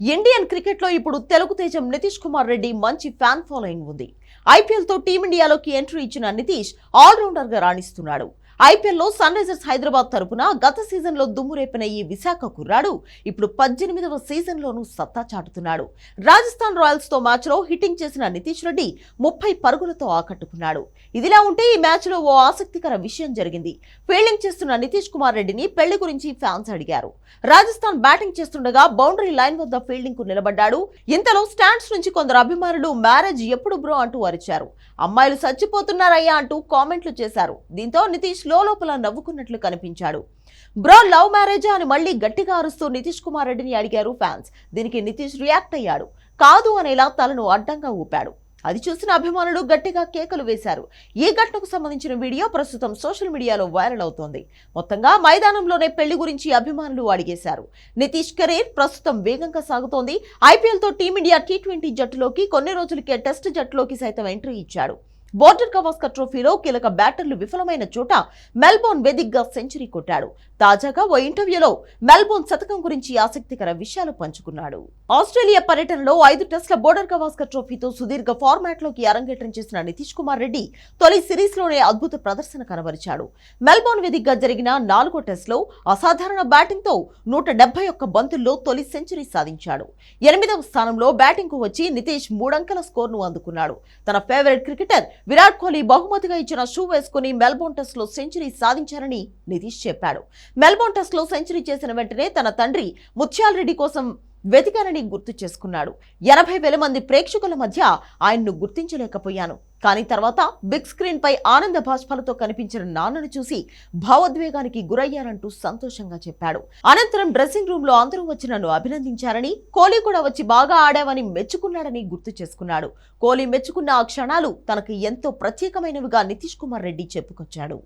Indian క్రికెట్లో ఇప్పుడు తెలుగు తేజం నితీష్ కుమార్ రెడ్డి మంచి ఫ్యాన్ ఫాలోయింగ్ ఉంది. ఐపీఎల్తో టీమిండియాలోకి ఎంట్రీ ఇచ్చిన నితీష్ ఆల్రౌండర్గా రాణిస్తున్నాడు. ఐపీఎల్లో సన్ రైజర్స్ హైదరాబాద్ తరపున గత సీజన్లో దుమ్మురేపిన దుమ్ము రేపిన ఈ విశాఖ కుర్రాడు ఇప్పుడు పద్దెనిమిదవ సీజన్లోనూ సత్తా చాటుతున్నాడు. రాజస్థాన్ రాయల్స్తో హిట్టింగ్ చేసిన నితీష్ రెడ్డి ముప్పై పరుగులతో ఆకట్టుకున్నాడు. ఇదిలా ఉంటే ఈ మ్యాచ్లో ఓ ఆసక్తికర విషయం జరిగింది. ఫీల్డింగ్ చేస్తున్న నితీష్ కుమార్ రెడ్డిని పెళ్ళి గురించి ఫ్యాన్స్ అడిగారు. రాజస్థాన్ బ్యాటింగ్ చేస్తుండగా బౌండరీ లైన్ వద్ద ఫీల్డింగ్కు నిలబడ్డాడు. ఇంతలో స్టాండ్స్ నుంచి కొందరు అభిమానులు మ్యారేజ్ ఎప్పుడు బ్రో? అంటూ అరిచారు. అమ్మాయిలు చచ్చిపోతున్నారయ్యా అంటూ కామెంట్లు చేశారు. దీంతో నితీష్ లోపల నవ్వుకున్నట్లు కనిపించాడు. బ్రో లవ్ మ్యారేజా అని మళ్ళీ గట్టిగా అరుస్తూ నితీష్ కుమార్ రెడ్డిని అడిగారు ఫ్యాన్స్. దీనికి నితీష్ రియాక్ట్ అయ్యాడు. కాదు అనేలా తలను అడ్డంగా ఊపాడు. అది చూసిన అభిమానులు గట్టిగా కేకలు వేశారు. ఈ ఘటనకు సంబంధించిన వీడియో ప్రస్తుతం సోషల్ మీడియాలో వైరల్ అవుతోంది. మొత్తంగా మైదానంలోనే పెళ్ళి గురించి అభిమానులు అడిగేశారు. నితీష్ కెరీర్ ప్రస్తుతం వేగంగా సాగుతోంది. ఐపీఎల్తో టీమిండియా టీ ట్వంటీ జట్టులోకి కొన్ని రోజులకే టెస్ట్ జట్టులోకి సైతం ఎంట్రీ ఇచ్చాడు. బోర్డర్ గవాస్కర్ ట్రోఫీలో కీలక బ్యాటర్లు విఫలమైన చోట మెల్బోర్న్ వేదికగా సెంచరీ కొట్టాడు. తాజాగా ఓ ఇంటర్వ్యూలో మెల్బోర్న్ శతకం గురించి ఆసక్తికర విషయాలు పంచుకున్నాడు. ఆస్ట్రేలియా పర్యటనలో ఐదు టెస్ట్ల బోర్డర్ గవాస్కర్ ట్రోఫీతో సుదీర్ఘ ఫార్మాట్లోకి అరంగేట్రం చేసిన నితీష్ కుమార్ రెడ్డి తొలి సిరీస్లోనే అద్భుత ప్రదర్శన కనబరిచాడు. మెల్బోర్న్ వేదికగా జరిగిన నాలుగో టెస్ట్లో అసాధారణ బ్యాటింగ్తో నూట డెబ్బై ఒక్క బంతుల్లో తొలి సెంచరీ సాధించాడు. ఎనిమిదవ స్థానంలో బ్యాటింగ్కు వచ్చి నితీష్ మూడంకెల స్కోర్ను అందుకున్నాడు. తన ఫేవరెట్ క్రికెటర్ విరాట్ కోహ్లీ బహుమతిగా ఇచ్చిన షూ వేసుకుని మెల్బోర్న్ టెస్ట్లో సెంచరీ సాధించారని నితీష్ చెప్పాడు మెల్బోర్న్ టెస్ట్లో సెంచరీ చేసిన వెంటనే తన తండ్రి ముత్యాల్ రెడ్డి కోసం వెతికానని గుర్తు చేసుకున్నాడు. ఎనభై వేల మంది ప్రేక్షకుల మధ్య ఆయన్ను గుర్తించలేకపోయాను. కానీ తర్వాత బిగ్ స్క్రీన్ పై ఆనంద భాష్పాలతో కనిపించిన నాన్నను చూసి భావోద్వేగానికి గురయ్యానంటూ సంతోషంగా చెప్పాడు. అనంతరం డ్రెస్సింగ్ రూమ్లో అందరూ వచ్చి నన్ను అభినందించారని కోహ్లీ కూడా వచ్చి బాగా ఆడావని మెచ్చుకున్నాడని గుర్తు చేసుకున్నాడు. కోహ్లీ మెచ్చుకున్న ఆ క్షణాలు తనకు ఎంతో ప్రత్యేకమైనవిగా నితీష్ కుమార్ రెడ్డి చెప్పుకొచ్చాడు.